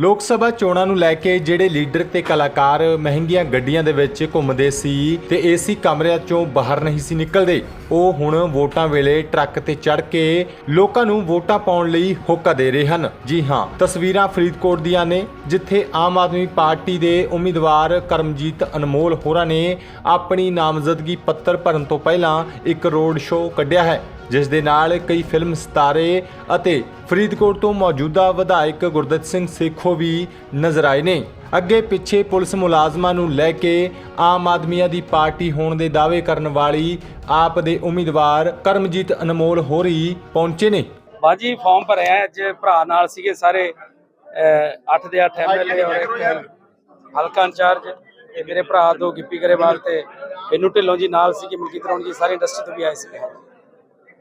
ਲੋਕ ਸਭਾ ਚੋਣਾਂ ਨੂੰ ਲੈ ਕੇ ਜਿਹੜੇ ਲੀਡਰ ਤੇ ਕਲਾਕਾਰ ਮਹਿੰਗੀਆਂ ਗੱਡੀਆਂ ਦੇ ਵਿੱਚ ਘੁੰਮਦੇ ਸੀ ਤੇ ਏਸੀ ਕਮਰਿਆਂ ਚੋਂ ਬਾਹਰ ਨਹੀਂ ਸੀ ਨਿਕਲਦੇ, ਉਹ ਹੁਣ ਵੋਟਾਂ ਵੇਲੇ ਟਰੱਕ ਤੇ ਚੜ੍ਹ ਕੇ ਲੋਕਾਂ ਨੂੰ ਵੋਟਾਂ ਪਾਉਣ ਲਈ ਹੋਕਾ ਦੇ ਰਹੇ ਹਨ। ਜੀ ਹਾਂ, ਤਸਵੀਰਾਂ ਫਰੀਦਕੋਟ ਦੀਆਂ ਨੇ, ਜਿੱਥੇ ਆਮ ਆਦਮੀ ਪਾਰਟੀ ਦੇ ਉਮੀਦਵਾਰ ਕਰਮਜੀਤ ਅਨਮੋਲ ਹੋਰਾਂ ਨੇ ਆਪਣੀ ਨਾਮਜ਼ਦਗੀ ਪੱਤਰ ਭਰਨ ਤੋਂ ਪਹਿਲਾਂ ਇੱਕ ਰੋਡ ਸ਼ੋਅ ਕੱਢਿਆ ਹੈ। ਜਿਸ ਦੇ ਨਾਲ ਕਈ ਫਿਲਮ ਸਿਤਾਰੇ ਅਤੇ ਫਰੀਦਕੋਟ ਤੋਂ ਮੌਜੂਦਾ ਵਿਧਾਇਕ ਗੁਰਦਿੱਤ ਸਿੰਘ ਸੇਖੋ ਵੀ ਨਜ਼ਰ ਆਏ ਨੇ। ਅੱਗੇ ਪਿੱਛੇ ਪੁਲਿਸ ਮੁਲਾਜ਼ਮਾਂ ਨੂੰ ਲੈ ਕੇ ਆਮ ਆਦਮੀਆਂ ਦੀ ਪਾਰਟੀ ਹੋਣ ਦੇ ਦਾਅਵੇ ਕਰਨ ਵਾਲੀ ਆਪ ਦੇ ਉਮੀਦਵਾਰ ਕਰਮਜੀਤ ਅਨਮੋਲ ਹੋਰੀ ਪਹੁੰਚੇ ਨੇ। ਬਾਜੀ ਫਾਰਮ ਭਰਿਆ ਅੱਜ ਭਰਾ ਨਾਲ ਸੀਗੇ ਸਾਰੇ 8 ਦੇ 8 ਐਮਐਲਏ ਔਰ ਇੱਕ ਹਲਕਾ ਇੰਚਾਰਜ ਤੇ ਮੇਰੇ ਭਰਾ ਦੋ ਗਿੱਪੀ ਗਰੇਵਾਲ ਤੇ ਬੈਨੂ ਢਿੱਲੋਂ ਜੀ ਨਾਲ ਸੀਗੇ ਮਲਕੀਤ ਰੌਣ ਜੀ ਸਾਰੇ ਇੰਡਸਟਰੀ ਤੋਂ ਵੀ ਆਏ ਸੀਗੇ।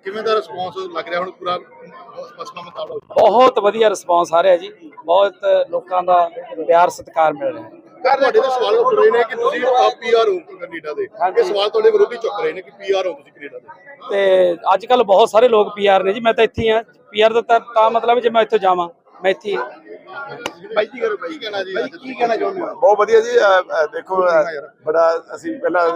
ਕਿਵੇਂ ਦਾ ਰਿਸਪੌਂਸ ਲੱਗ ਰਿਹਾ ਹੁਣ ਪੂਰਾ ਫਸਣਾ ਮੁਤਾਬਕ? ਬਹੁਤ ਵਧੀਆ ਰਿਸਪਾਂਸ ਆ ਰਿਹਾ ਜੀ। ਬਹੁਤ ਲੋਕਾਂ ਦਾ ਪਿਆਰ ਸਤਿਕਾਰ ਮਿਲ ਰਿਹਾ। ਹੈ ਤੁਹਾਡੇ ਦਾ ਸਵਾਲ ਉੱਠ ਰਹੇ ਨੇ ਕਿ ਤੁਸੀਂ ਪੀਆਰ ਹੋ ਕੈਨੇਡਾ ਦੇ। ਇਹ ਸਵਾਲ ਤੁਹਾਡੇ ਵਿਰੋਧੀ ਚੁੱਕ ਰਹੇ ਨੇ ਕਿ ਪੀਆਰ ਹੋ ਤੁਸੀਂ ਕੈਨੇਡਾ ਦੇ। ਤੇ ਅੱਜ ਕੱਲ ਬਹੁਤ ਸਾਰੇ ਲੋਕ ਪੀਆਰ ਨੇ ਜੀ ਮੈਂ ਤਾਂ ਇੱਥੇ ਆ ਪੀਆਰ ਦਾ ਤਾਂ ਤਾਂ ਮਤਲਬ ਜੇ ਮੈਂ ਇੱਥੋਂ ਜਾਵਾਂ ਮੈਂ ਇੱਥੇ ਹਾਂ। ਬਾਈ ਜੀ ਕਰੋ ਬਾਈ? ਕੀ ਕਹਿਣਾ ਜੀ? ਕੀ ਕਹਿਣਾ ਚਾਹੁੰਦੇ ਹੋ? ਬਹੁਤ ਵਧੀਆ ਜੀ ਦੇਖੋ ਬੜਾ ਅਸੀਂ ਪਹਿਲਾਂ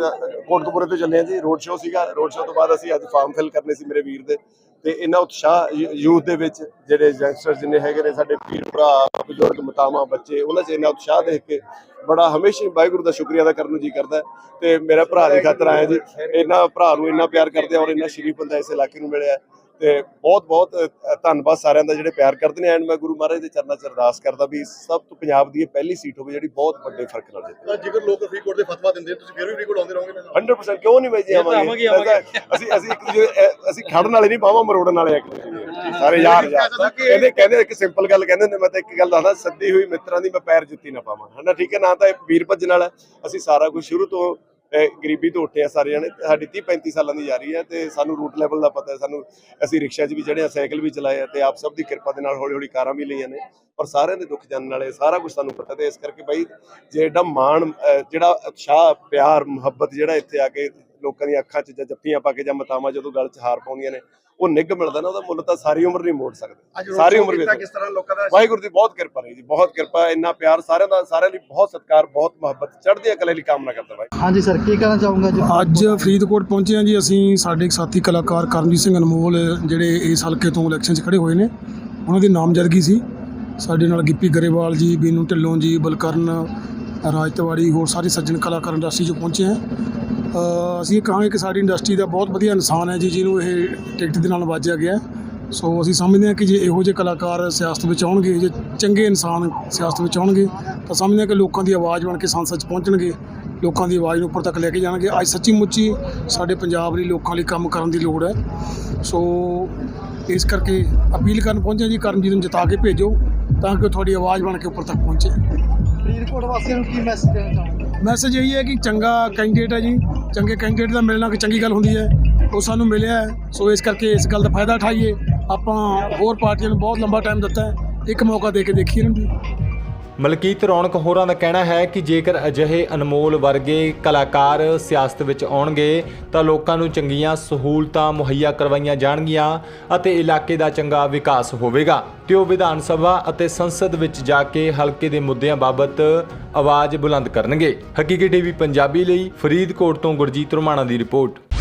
ਕੋਟਕਪੂਰੇ ਤੋਂ ਚੱਲੇ ਹਾਂ ਜੀ ਰੋਡ ਸ਼ੋਅ ਸੀਗਾ। ਰੋਡ ਸ਼ੋਅ ਤੋਂ ਬਾਅਦ ਅਸੀਂ ਅੱਜ ਫਾਰਮ ਫਿਲ ਕਰਨੇ ਸੀ ਮੇਰੇ ਵੀਰ ਦੇ। ਤੇ ਇੰਨਾ ਉਤਸ਼ਾਹ ਯੂਥ ਦੇ ਵਿੱਚ ਜਿਹੜੇ ਯੰਗਸਟਰ ਜਿੰਨੇ ਹੈਗੇ ਨੇ ਸਾਡੇ ਵੀਰ ਭਰਾ ਬਜ਼ੁਰਗ ਮਤਾਵਾਂ ਬੱਚੇ ਉਹਨਾਂ 'ਚ ਇੰਨਾ ਉਤਸ਼ਾਹ ਦੇਖ ਕੇ ਬੜਾ ਹਮੇਸ਼ਾ ਹੀ ਵਾਹਿਗੁਰੂ ਦਾ ਸ਼ੁਕਰੀਆ ਅਦਾ ਕਰਨ ਨੂੰ ਜੀ ਕਰਦਾ ਹੈ। ਤੇ ਮੇਰਾ ਭਰਾ ਦੀ ਖਾਤਰ ਆਇਆ ਜੀ ਇੰਨਾ ਭਰਾ ਨੂੰ ਇੰਨਾ ਪਿਆਰ ਕਰਦੇ ਆ ਔਰ ਇੰਨਾ ਸ਼ਰੀਫ ਬੰਦਾ ਇਸ ਇਲਾਕੇ ਨੂੰ ਮਿਲਿਆ ਹੈ। ਤੇ ਬਹੁਤ ਬਹੁਤ ਧੰਨਵਾਦ ਸਾਰਿਆਂ ਦਾ ਜਿਹੜੇ ਪਿਆਰ ਕਰਦੇ ਨੇ। ਐਂਡ ਮੈਂ ਗੁਰੂ ਮਹਾਰਾਜ ਦੇ ਚਰਨਾਂ 'ਚ ਅਰਦਾਸ ਕਰਦਾ ਵੀ ਸਭ ਤੋਂ ਪੰਜਾਬ ਦੀ ਇਹ ਪਹਿਲੀ ਸੀਟ ਹੋਵੇ ਜਿਹੜੀ ਬਹੁਤ ਵੱਡੇ ਫ਼ਰਕ ਨਾਲ ਜਿੱਤੇ ਤਾਂ ਜੇਕਰ ਲੋਕ ਫਰੀਦਕੋਟ ਦੇ ਫਤਵਾ ਦਿੰਦੇ ਤੁਸੀਂ ਫਿਰ ਵੀ ਫਰੀਦਕੋਟ ਆਉਂਦੇ ਰਹੋਗੇ ਨਾ? 100% ਕਿਉਂ ਨਹੀਂ ਬਾਈ ਜੀ ਆਵਾਂਗੇ। ਅਸੀਂ ਅਸੀਂ ਇੱਕ ਦੂਜੇ ਅਸੀਂ ਖੜਨ ਵਾਲੇ ਨਹੀਂ ਬਾਹਾਂ ਮਰੋੜਨ ਵਾਲੇ ਆ। ਸਾਰੇ ਯਾਰ ਯਾਰ। ਕਹਿੰਦੇ ਕਹਿੰਦੇ ਇੱਕ ਸਿੰਪਲ ਗੱਲ ਕਹਿੰਦੇ ਨੇ ਮੈਂ ਤਾਂ ਇੱਕ ਗੱਲ ਦੱਸਦਾ ਸੱਦੀ ਹੋਈ ਮਿੱਤਰਾਂ ਦੀ ਮੈਂ ਪੈਰ ਜੁੱਤੀ ਨਾ ਪਾਵਾਂ। ਹਨਾ ਠੀਕ ਹੈ? ਨਾ ਤਾਂ ਇਹ ਵੀਰ ਭੱਜਣ ਵਾਲਾ ਅਸੀਂ ਸਾਰਾ ਕੁਝ ਸ਼ੁਰੂ ਤੋਂ ਗਰੀਬੀ ਤੋਂ ਉੱਠੇ ਆ ਸਾਰੇ ਜਣੇ। ਸਾਡੀ 30 35 ਸਾਲਾਂ ਦੀ ਯਾਰੀ ਹੈ ਤੇ ਸਾਨੂੰ ਰੂਟ ਲੈਵਲ ਦਾ ਪਤਾ ਹੈ। ਸਾਨੂੰ ਅਸੀਂ ਰਿਕਸ਼ਾ 'ਚ ਵੀ ਚੜ੍ਹੇ ਆ, ਸਾਈਕਲ ਵੀ ਚਲਾਏ ਆ ਤੇ ਆਪ ਸਭ ਦੀ ਕਿਰਪਾ ਦੇ ਨਾਲ ਹੌਲੀ ਹੌਲੀ ਕਾਰਾਂ ਵੀ ਲਈਆਂ ਨੇ। ਪਰ ਸਾਰਿਆਂ ਦੇ ਦੁੱਖ ਜਾਣਨ ਵਾਲੇ, ਸਾਰਾ ਕੁਝ ਸਾਨੂੰ ਪਤਾ ਤੇ ਇਸ ਕਰਕੇ ਬਾਈ, ਜੇ ਏਡਾ ਮਾਣ ਜਿਹੜਾ ਉਤਸ਼ਾਹ, ਪਿਆਰ, ਮੁਹੱਬਤ ਜਿਹੜਾ ਇੱਥੇ ਆ ਕੇ ਲੋਕਾਂ ਦੀਆਂ ਅੱਖਾਂ 'ਚ ਜਾਂ ਜੱਫੀਆਂ ਪਾ ਕੇ ਜਾਂ ਮਤਾਵਾਂ ਜਦੋਂ ਗਲ 'ਚ ਹਾਰ ਪਾਉਂਦੀਆਂ ਨੇ ਉਹ ਨਿੱਘ ਮਿਲਦਾ ਨਾ ਉਹਦਾ ਮੁੱਲ ਤਾਂ ਸਾਰੀ ਉਮਰ ਨਹੀਂ ਮੋੜ ਸਕਦੇ। ਸਾਰੀ ਉਮਰ ਵੀ ਕਿਸ ਤਰ੍ਹਾਂ ਲੋਕਾਂ ਦਾ? ਵਾਹਿਗੁਰੂ ਦੀ ਬਹੁਤ ਕਿਰਪਾ ਰਹੀ ਜੀ ਬਹੁਤ ਕਿਰਪਾ ਇੰਨਾ ਪਿਆਰ ਸਾਰਿਆਂ ਦਾ ਸਾਰਿਆਂ ਲਈ ਬਹੁਤ ਸਤਿਕਾਰ ਬਹੁਤ ਮੁਹੱਬਤ ਚੜ੍ਹਦੀ ਕਲੇ ਲਈ ਕਾਮਨਾ ਕਰਦਾ ਬਾਈ। ਹਾਂਜੀ ਸਰ ਕੀ ਕਹਿਣਾ ਚਾਹੂੰਗਾ ਜੀ ਅੱਜ ਫਰੀਦਕੋਟ ਪਹੁੰਚੇ ਹਾਂ ਜੀ ਅਸੀਂ ਸਾਡੇ ਇੱਕ ਸਾਥੀ ਕਲਾਕਾਰ ਕਰਮਜੀਤ ਸਿੰਘ ਅਨਮੋਲ ਜਿਹੜੇ ਇਸ ਹਲਕੇ ਤੋਂ ਇਲੈਕਸ਼ਨ 'ਚ ਖੜੇ ਹੋਏ ਨੇ ਉਹਨਾਂ ਦੀ ਨਾਮਜ਼ਦਗੀ ਸੀ। ਸਾਡੇ ਨਾਲ ਗਿੱਪੀ ਗਰੇਵਾਲ ਜੀ ਬੀਨੂ ਢਿੱਲੋਂ ਜੀ ਬਲਕਰਨ ਰਾਜ ਤਿਵਾੜੀ ਹੋਰ ਸਾਰੇ ਸੱਜਣ ਕਲਾਕਾਰ ਇੰਡਸਟਰੀ 'ਚ ਪਹੁੰਚੇ ਹਾਂ। ਅਸੀਂ ਕਹਾਂਗੇ ਕਿ ਸਾਡੀ ਇੰਡਸਟਰੀ ਦਾ ਬਹੁਤ ਵਧੀਆ ਇਨਸਾਨ ਹੈ ਜੀ ਜਿਹਨੂੰ ਇਹ ਟਿਕਟ ਦੇ ਨਾਲ ਨਵਾਜਿਆ ਗਿਆ। ਸੋ ਅਸੀਂ ਸਮਝਦੇ ਹਾਂ ਕਿ ਜੇ ਇਹੋ ਜਿਹੇ ਕਲਾਕਾਰ ਸਿਆਸਤ ਵਿੱਚ ਆਉਣਗੇ ਜੇ ਚੰਗੇ ਇਨਸਾਨ ਸਿਆਸਤ ਵਿੱਚ ਆਉਣਗੇ ਤਾਂ ਸਮਝਦੇ ਹਾਂ ਕਿ ਲੋਕਾਂ ਦੀ ਆਵਾਜ਼ ਬਣ ਕੇ ਸੰਸਦ 'ਚ ਪਹੁੰਚਣਗੇ। ਲੋਕਾਂ ਦੀ ਆਵਾਜ਼ ਨੂੰ ਉੱਪਰ ਤੱਕ ਲੈ ਕੇ ਜਾਣਗੇ। ਅੱਜ ਸੱਚੀ ਮੁੱਚੀ ਸਾਡੇ ਪੰਜਾਬ ਲਈ ਲੋਕਾਂ ਲਈ ਕੰਮ ਕਰਨ ਦੀ ਲੋੜ ਹੈ। ਸੋ ਇਸ ਕਰਕੇ ਅਪੀਲ ਕਰਨ ਪਹੁੰਚੇ ਜੀ ਕਰਮਜੀਤ ਨੂੰ ਜਿਤਾ ਕੇ ਭੇਜੋ ਤਾਂ ਕਿ ਤੁਹਾਡੀ ਆਵਾਜ਼ ਬਣ ਕੇ ਉੱਪਰ ਤੱਕ ਪਹੁੰਚੇ। ਫਰੀਦਕੋਟ ਵਾਸੀਆਂ ਨੂੰ ਕੀ ਮੈਸੇਜ ਦੇਣਾ ਚਾਹੋਗੇ? ਮੈਸੇਜ ਇਹੀ ਹੈ ਕਿ ਚੰਗਾ ਕੈਂਡੀਡੇਟ ਹੈ ਜੀ। ਚੰਗੇ ਕੈਂਡੀਡੇਟ ਦਾ ਮਿਲਣਾ ਕਿ ਚੰਗੀ ਗੱਲ ਹੁੰਦੀ ਹੈ, ਉਹ ਸਾਨੂੰ ਮਿਲਿਆ ਸੋ ਇਸ ਕਰਕੇ ਇਸ ਗੱਲ ਦਾ ਫਾਇਦਾ ਉਠਾਈਏ। ਆਪਾਂ ਹੋਰ ਪਾਰਟੀਆਂ ਨੂੰ ਬਹੁਤ ਲੰਬਾ ਟਾਈਮ ਦਿੱਤਾ ਇੱਕ ਮੌਕਾ ਦੇ ਕੇ ਦੇਖੀਏ ਇਹਨਾਂ ਨੂੰ ਮਲਕੀਤ ਰੌਣਕ ਹੋਰਾਂ ਦਾ ਕਹਿਣਾ ਹੈ ਕਿ ਜੇਕਰ ਅਜਿਹੇ ਅਨਮੋਲ ਵਰਗੇ ਕਲਾਕਾਰ ਸਿਆਸਤ ਵਿੱਚ ਆਉਣਗੇ, ਤਾਂ ਲੋਕਾਂ ਨੂੰ ਚੰਗੀਆਂ ਸਹੂਲਤਾਂ ਮੁਹੱਈਆ ਕਰਵਾਈਆਂ ਜਾਣਗੀਆਂ ਅਤੇ ਇਲਾਕੇ ਦਾ ਚੰਗਾ ਵਿਕਾਸ ਹੋਵੇਗਾ। ਤੇ ਉਹ ਵਿਧਾਨ ਸਭਾ ਅਤੇ ਸੰਸਦ ਵਿੱਚ ਜਾ ਕੇ ਹਲਕੇ ਦੇ ਮੁੱਦਿਆਂ ਬਾਬਤ ਆਵਾਜ਼ ਬੁਲੰਦ ਕਰਨਗੇ। ਹਕੀਕੀ ਟੀਵੀ ਪੰਜਾਬੀ ਲਈ ਫਰੀਦਕੋਟ ਤੋਂ ਗੁਰਜੀਤ ਰੋਮਾਣਾ ਦੀ ਰਿਪੋਰਟ।